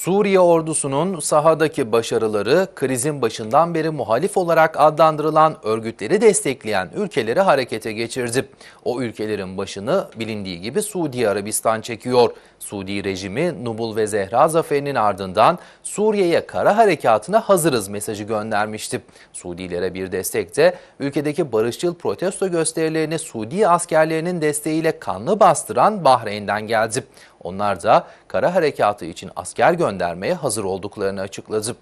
Suriye ordusunun sahadaki başarıları krizin başından beri muhalif olarak adlandırılan örgütleri destekleyen ülkeleri harekete geçirdi. O ülkelerin başını bilindiği gibi Suudi Arabistan çekiyor. Suudi rejimi Nubul ve Zehra zaferinin ardından Suriye'ye kara harekatına hazırız mesajı göndermişti. Suudilere bir destek de ülkedeki barışçıl protesto gösterilerini Suudi askerlerinin desteğiyle kanlı bastıran Bahreyn'den geldi. Onlar da kara harekatı için asker göndermeye hazır olduklarını açıkladı.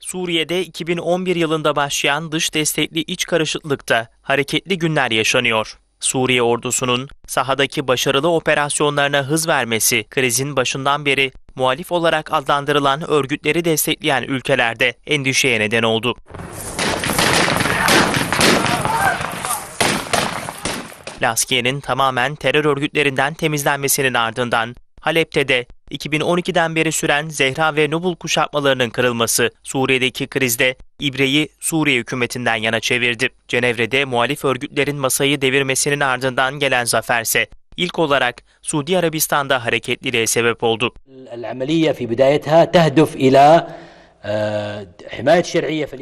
Suriye'de 2011 yılında başlayan dış destekli iç karışıklıkta hareketli günler yaşanıyor. Suriye ordusunun sahadaki başarılı operasyonlarına hız vermesi krizin başından beri muhalif olarak adlandırılan örgütleri destekleyen ülkelerde endişeye neden oldu. Laskiye'nin tamamen terör örgütlerinden temizlenmesinin ardından Halep'te de 2012'den beri süren Zehra ve Nobul kuşatmalarının kırılması Suriye'deki krizde İbre'yi Suriye hükümetinden yana çevirdi. Cenevre'de muhalif örgütlerin masayı devirmesinin ardından gelen zaferse ilk olarak Suudi Arabistan'da hareketliliğe sebep oldu.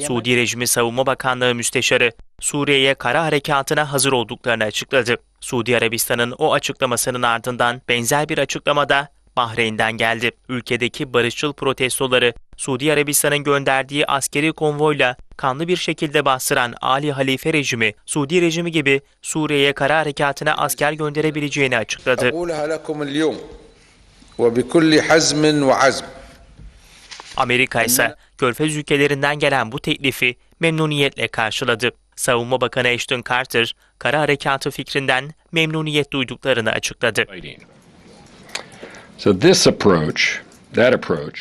Suudi rejimi savunma bakanlığı müsteşarı Suriye'ye kara harekatına hazır olduklarını açıkladı. Suudi Arabistan'ın o açıklamasının ardından benzer bir açıklamada Bahreyn'den geldi. Ülkedeki barışçıl protestoları Suudi Arabistan'ın gönderdiği askeri konvoyla kanlı bir şekilde bastıran Ali Halife rejimi, Suudi rejimi gibi Suriye'ye kara harekatına asker gönderebileceğini açıkladı. Amerika ise Körfez ülkelerinden gelen bu teklifi memnuniyetle karşıladı. Savunma Bakanı Ashton Carter, kara harekatı fikrinden memnuniyet duyduklarını açıkladı. So this approach, that approach.